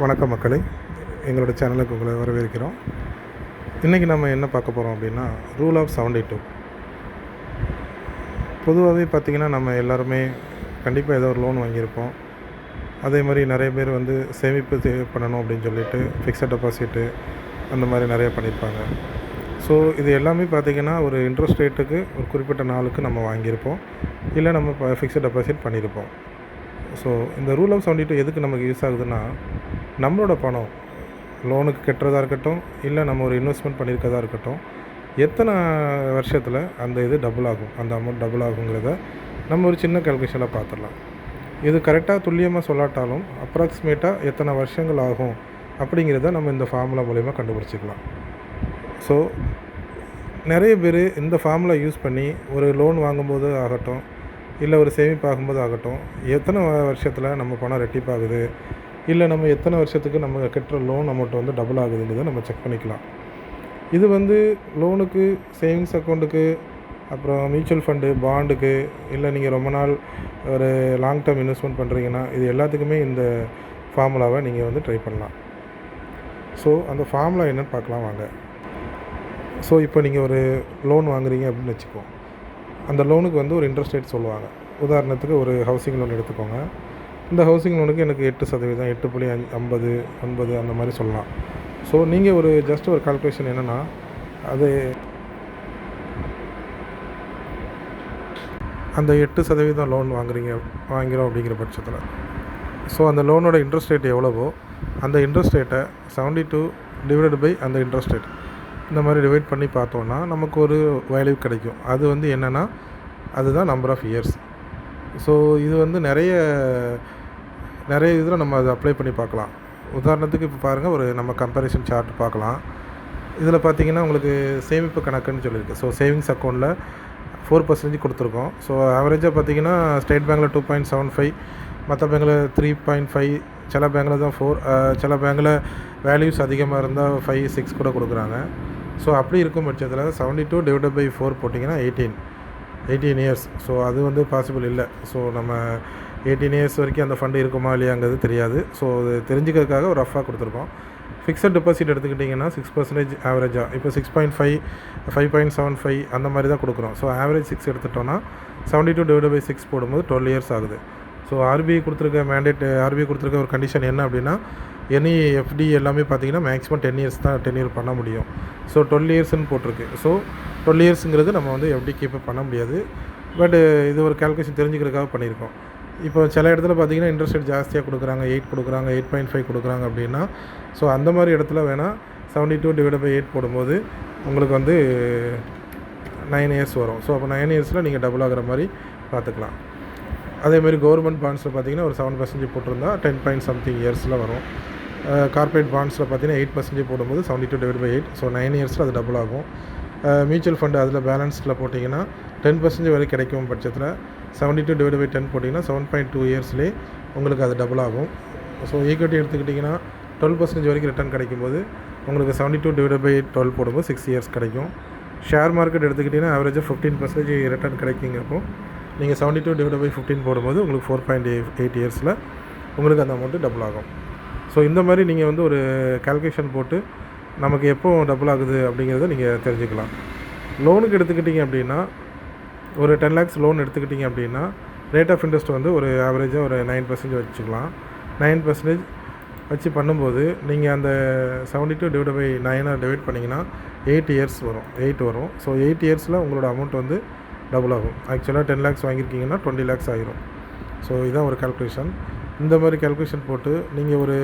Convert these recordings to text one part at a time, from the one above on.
வணக்கம் மக்களே. எங்களோட சேனலுக்கு உங்களை வரவேற்கிறோம். இன்றைக்கி நம்ம என்ன பார்க்க போகிறோம் அப்படின்னா ரூல் ஆஃப் செவன்டி டூ பொதுவாகவே பார்த்திங்கன்னா நம்ம எல்லாருமே கண்டிப்பாக ஏதோ ஒரு லோன் வாங்கியிருப்போம். அதே மாதிரி நிறைய பேர் வந்து சேமிப்பு பண்ணணும் அப்படின்னு சொல்லிட்டு ஃபிக்ஸட் டெபாசிட்டு அந்த மாதிரி நிறைய பண்ணியிருப்பாங்க. ஸோ இது எல்லாமே பார்த்திங்கன்னா ஒரு இன்ட்ரெஸ்ட் ரேட்டுக்கு ஒரு குறிப்பிட்ட நாளுக்கு நம்ம வாங்கியிருப்போம். இல்லை நம்ம ஃபிக்ஸட் டெபாசிட் பண்ணியிருப்போம். ஸோ இந்த ரூல் ஆஃப் செவன்டி டூ எதுக்கு நமக்கு யூஸ் ஆகுதுன்னா நம்மளோட பணம் லோனுக்கு கட்டுறதா இருக்கட்டும் இல்லை நம்ம ஒரு இன்வெஸ்ட்மெண்ட் பண்ணியிருக்கதா இருக்கட்டும் எத்தனை வருஷத்தில் அந்த இது டபுள் ஆகும் அந்த அமௌண்ட் டபுள் ஆகுங்கிறத நம்ம ஒரு சின்ன கல்குலேஷனில் பார்த்துடலாம். இது கரெக்டாக துல்லியமாக சொல்லாட்டாலும் அப்ராக்சிமேட்டாக எத்தனை வருஷங்கள் ஆகும் அப்படிங்கிறத நம்ம இந்த ஃபார்முலா மூலயமா கண்டுபிடிச்சிக்கலாம். ஸோ நிறைய பேர் இந்த ஃபார்முலா யூஸ் பண்ணி ஒரு லோன் வாங்கும்போது ஆகட்டும் இல்லை ஒரு சேமிப்பு ஆகும்போது ஆகட்டும் எத்தனை வருஷத்தில் நம்ம பணம் ரெட்டிப்பாகுது இல்லை நம்ம எத்தனை வருஷத்துக்கு நம்ம கட்டுற லோன் அமௌண்ட் வந்து டபுள் ஆகுதுங்கிறத நம்ம செக் பண்ணிக்கலாம். இது வந்து லோனுக்கு சேவிங்ஸ் அக்கௌண்ட்டுக்கு அப்புறம் மியூச்சுவல் ஃபண்டு பாண்டுக்கு இல்லை நீங்கள் ரொம்ப நாள் ஒரு லாங் டேர்ம் இன்வெஸ்ட்மெண்ட் பண்ணுறீங்கன்னா இது எல்லாத்துக்குமே இந்த ஃபார்முலாவை நீங்கள் வந்து ட்ரை பண்ணலாம். ஸோ அந்த ஃபார்முலா என்னன்னு பார்க்கலாம் வாங்க. ஸோ இப்போ நீங்கள் ஒரு லோன் வாங்குறீங்க அப்படின்னு வச்சுக்கோ அந்த லோனுக்கு வந்து ஒரு இன்ட்ரெஸ்ட் ரேட் சொல்லுவாங்க. உதாரணத்துக்கு ஒரு ஹவுசிங் லோன் எடுத்துக்கோங்க. இந்த ஹவுசிங் லோனுக்கு எனக்கு எட்டு சதவீதம் எட்டு புள்ளி அஞ்சு ஐம்பது ஒன்பது அந்த மாதிரி சொல்லலாம். ஸோ நீங்கள் ஒரு ஜஸ்ட் ஒரு கால்குலேஷன் என்னென்னா அது அந்த எட்டு சதவீதம் லோன் வாங்குறீங்க வாங்கிறோம் அப்படிங்கிற பட்சத்தில். ஸோ அந்த லோனோட இன்ட்ரெஸ்ட் ரேட் எவ்வளவோ அந்த இன்ட்ரெஸ்ட் ரேட்டை செவன்டி டூ டிவைடட் பை அந்த இன்ட்ரெஸ்ட் ரேட் இந்த மாதிரி டிவைட் பண்ணி பார்த்தோன்னா நமக்கு ஒரு வேல்யூ கிடைக்கும். அது வந்து என்னென்னா அதுதான் நம்பர் ஆஃப் இயர்ஸ் ஸோ இது வந்து நிறைய நிறைய இதில் நம்ம அதை அப்ளை பண்ணி பார்க்கலாம். உதாரணத்துக்கு இப்போ பாருங்கள் ஒரு நம்ம கம்பேரிசன் சார்ட் பார்க்கலாம். இதில் பார்த்தீங்கன்னா உங்களுக்கு சேமிப்பு கணக்குன்னு சொல்லியிருக்கு. ஸோ சேவிங்ஸ் அக்கௌண்ட்டில் ஃபோர் பர்சன்டேஜ் கொடுத்துருக்கோம். ஸோ ஆவரேஜாக பார்த்தீங்கன்னா ஸ்டேட் பேங்க்கில் டூ பாயிண்ட் செவன் ஃபைவ் மற்ற பேங்கில் த்ரீ பாயிண்ட் ஃபைவ் சில பேங்க்கில் தான் ஃபோர் சில பேங்க்கில் வேல்யூஸ் அதிகமாக இருந்தால் ஃபைவ் சிக்ஸ் கூட கொடுக்குறாங்க. ஸோ அப்படி இருக்கும் பட்சத்தில் seventy two divide by four போட்டிங்கன்னா எயிட்டீன் எயிட்டீன் இயர்ஸ் ஸோ அது வந்து பாசிபிள் இல்லை. ஸோ நம்ம எயிட்டீன் இயர்ஸ் வரைக்கும் அந்த ஃபண்டு இருக்குமா இல்லையாங்கிறது தெரியாது. ஸோ அது தெரிஞ்சுக்கிறதுக்காக ஒரு ரஃபாக கொடுத்துருக்கோம். ஃபிக்ஸட் டெபாசிட் எடுத்துக்கிட்டிங்கன்னா சிக்ஸ் பர்சன்டேஜ் ஆவரேஜாக இப்போ six point five five point seven five அந்த மாதிரி தான் கொடுக்குறோம். So average six எடுத்துட்டோன்னா seventy two divide by six போடும்போது டுவெல் இயர்ஸ் ஆகுது. ஸோ ஆர்பிஐ கொடுத்துருக்க மேண்டேட் ஆர்பிஐ கொடுத்துருக்க ஒரு கண்டிஷன் என்ன அப்படின்னா எனி எஃப்டி எல்லாமே பார்த்தீங்கன்னா மேக்ஸிமம் டென் இயர்ஸ் தான் டென் இயர் பண்ண முடியும். ஸோ டுவெல் இயர்ஸ்னு போட்டிருக்கு. ஸோ டுவெல் இயர்ஸுங்கிறது நம்ம வந்து எஃப்டி கீப்பப் பண்ண முடியாது. பட் இது ஒரு கால்குலேஷன் தெரிஞ்சுக்கிறதுக்காக பண்ணியிருக்கோம். இப்போ சில இடத்துல பார்த்தீங்கன்னா இன்ட்ரெஸ்ட் ரேட் ஜாஸ்தியாக கொடுக்குறாங்க எயிட் கொடுக்குறாங்க எயிட் பாயிண்ட் ஃபைவ் கொடுக்குறாங்க அப்படின்னா ஸோ அந்த மாதிரி இடத்துல வேணால் seventy two divide by eight போடும்போது உங்களுக்கு வந்து நைன் இயர்ஸ் வரும். ஸோ அப்போ நைன் இயர்ஸில் நீங்கள் டபுள் ஆகிற மாதிரி பார்த்துக்கலாம். அதேமாதிரி கவர்மெண்ட் பாண்ட்ஸில் பார்த்தீங்கன்னா ஒரு செவன் பர்சன்டேஜ் போட்டிருந்தா டென் பாயிண்ட் சம்திங் இயர்ஸில் வரும். கார்ப்பரேட் பாண்ட்ஸில் பார்த்தீங்கன்னா எயிட் பர்சன்டேஜ் போடும்போது seventy two divide by eight so nine இயர்ஸில் அது டபுள் ஆகும். மியூச்சுவல் ஃபண்டு அதில் பேலன்ஸில் போட்டிங்கன்னா டென் பர்சன்டேஜ் வரை கிடைக்கும் பட்சத்தில் seventy two divide by ten போட்டிங்கன்னா செவன் பாயிண்ட் டூ இயர்ஸ்லேயே உங்களுக்கு அது டபுள் ஆகும். ஸோ ஈக்விட்டி எடுத்துக்கிட்டிங்கன்னா டுவெல் பர்சன்டேஜ் வரைக்கும் ரிட்டர்ன் கிடைக்கும்போது உங்களுக்கு seventy two divide by twelve போடும்போது சிக்ஸ் இயர்ஸ் கிடைக்கும். ஷேர் மார்க்கெட் எடுத்துக்கிட்டிங்கன்னா ஆவரேஜாக ஃபிஃப்டீன் பர்சன்டேஜ் ரிட்டர்ன் கிடைக்குங்கிறப்போ நீங்கள் seventy two divide by fifteen போடும்போது உங்களுக்கு ஃபோர் பாயிண்ட் எயிட் இயர்ஸில் உங்களுக்கு அந்த அமௌண்ட்டு டபுள் ஆகும். ஸோ இந்த மாதிரி நீங்கள் வந்து ஒரு கால்குலேஷன் போட்டு நமக்கு எப்போ டபுள் ஆகுது அப்படிங்கிறத நீங்கள் தெரிஞ்சுக்கலாம். லோனுக்கு எடுத்துக்கிட்டிங்க அப்படின்னா ஒரு டென் லேக்ஸ் லோன் எடுத்துக்கிட்டிங்க அப்படின்னா ரேட் ஆஃப் இன்ட்ரெஸ்ட் வந்து ஒரு ஆவரேஜாக ஒரு நைன் பர்சன்டேஜ் வச்சுக்கலாம். நைன் பர்சன்டேஜ் வச்சு பண்ணும்போது நீங்கள் அந்த செவன்டி டூ டிவைட் பை நைனாக டிவைட் பண்ணிங்கன்னா எயிட் இயர்ஸ் வரும். எயிட் வரும். ஸோ எயிட் இயர்ஸில் உங்களோட அமௌண்ட் வந்து டபுள் ஆகும். ஆக்சுவலாக டென் லேக்ஸ் வாங்கியிருக்கீங்கன்னா டுவெண்ட்டி லேக்ஸ் ஆகிரும் ஸோ இதுதான் ஒரு கால்குலேஷன் இந்த மாதிரி கால்குலேஷன் போட்டு நீங்கள் ஒரு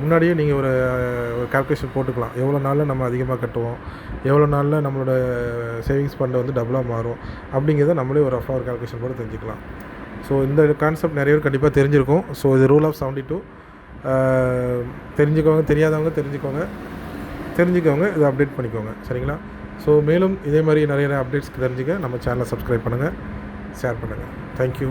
முன்னாடியே நீங்கள் ஒரு கேல்குலேஷன் கால்குலேஷன் போட்டுக்கலாம். எவ்வளோ நாளில் நம்ம அதிகமாக கட்டுவோம்? எவ்வளோ நாளில் நம்மளோட சேவிங்ஸ் ஃபண்டு வந்து டபுளாக மாறும்? அப்படிங்கிறத நம்மளே ஒரு ரஃபாக ஒரு கால்குலேஷன் போட்டு தெரிஞ்சுக்கலாம். ஸோ இந்த கான்செப்ட் நிறைய பேர் கண்டிப்பாக தெரிஞ்சிருக்கும். ஸோ இது ரூல் ஆஃப் செவன்டி டூ தெரிஞ்சுக்கோங்க. தெரியாதவங்க தெரிஞ்சுக்கோங்க. தெரிஞ்சுக்கோங்க. இதை அப்டேட் பண்ணிக்கோங்க. சரிங்களா? ஸோ மேலும் இதே மாதிரி நிறைய அப்டேட்ஸ்க்கு தெரிஞ்சுக்க நம்ம சேனலை சப்ஸ்கிரைப் பண்ணுங்கள் ஷேர் பண்ணுங்கள் தேங்க்யூ